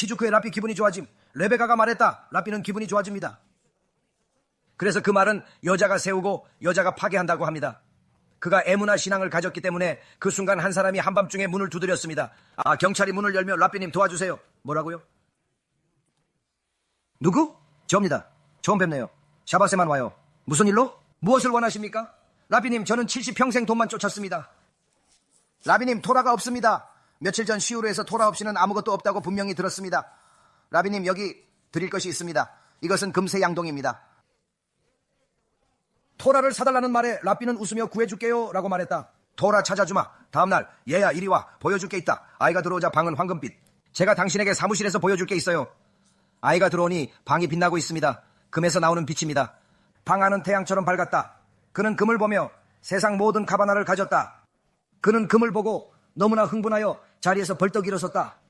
치주크의 라삐 기분이 좋아짐. 레베카가 말했다. 라삐는 기분이 좋아집니다. 그래서 그 말은 여자가 세우고 여자가 파괴한다고 합니다. 그가 애문화 신앙을 가졌기 때문에 그 순간 한 사람이 한밤중에 문을 두드렸습니다. 아, 경찰이 문을 열며 라삐님 도와주세요. 뭐라고요? 누구? 저입니다. 처음 뵙네요. 샤바세만 와요. 무슨 일로? 무엇을 원하십니까? 라비님, 저는 70평생 돈만 쫓았습니다. 라비님, 토라가 없습니다. 며칠 전 시우르에서 토라 없이는 아무것도 없다고 분명히 들었습니다. 라비님, 여기 드릴 것이 있습니다. 이것은 금세 양동입니다. 토라를 사달라는 말에 라비는 웃으며 구해줄게요 라고 말했다. 토라 찾아주마. 다음날 얘야 이리 와 보여줄 게 있다. 아이가 들어오자 방은 황금빛. 제가 당신에게 사무실에서 보여줄 게 있어요. 아이가 들어오니 방이 빛나고 있습니다. 금에서 나오는 빛입니다. 방 안은 태양처럼 밝았다. 그는 금을 보며 세상 모든 카바나를 가졌다. 그는 금을 보고 너무나 흥분하여 자리에서 벌떡 일어섰다.